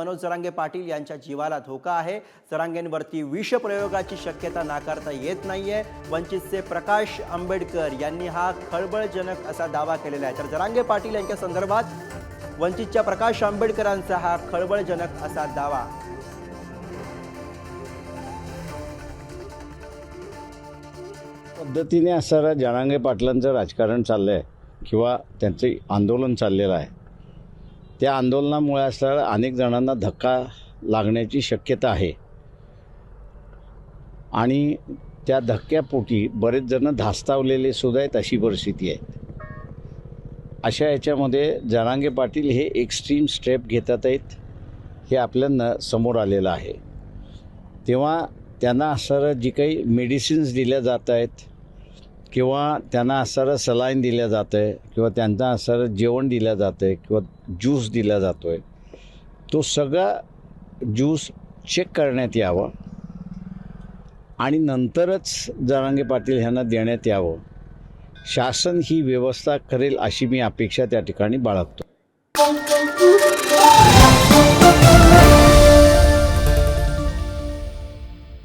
मनोज जरांगे पाटील यांच्या जीवाला धोका आहे. जरांगेंवरती विषप्रयोगाची शक्यता नाकारता येत नाहीये. वंचितचे प्रकाश आंबेडकर यांनी हा खळबळजनक असा दावा केलेला आहे. तर जरांगे पाटील यांच्या संदर्भात वंचितच्या प्रकाश आंबेडकरांचा हा खळबळजनक असा दावा. पद्धतीने असणारं जनांगे पाटलांचं राजकारण चाललं आहे किंवा त्यांचं आंदोलन चाललेलं आहे. त्या आंदोलनामुळे असणाऱ्या अनेक जणांना धक्का लागण्याची शक्यता आहे. आणि त्या धक्क्यापोटी बरेच जण धास्तावलेले सुद्धा आहेत अशी परिस्थिती आहे. अशा याच्यामध्ये जनांगे पाटील हे एक्स्ट्रीम स्टेप घेतात आहेत हे आपल्याला समोर आलेलं आहे. तेव्हा त्यांना असणारं जी काही मेडिसिन्स दिल्या जात आहेत किंवा त्यांना असणारं सलाईन दिलं जातं आहे किंवा त्यांना असणारं जेवण दिलं जातं आहे किंवा ज्यूस दिला जातो आहे तो सगळा ज्यूस चेक करण्यात यावं आणि नंतरच जरांगे पाटील ह्यांना देण्यात यावं. शासन ही व्यवस्था करेल अशी मी अपेक्षा त्या ठिकाणी बाळगतो.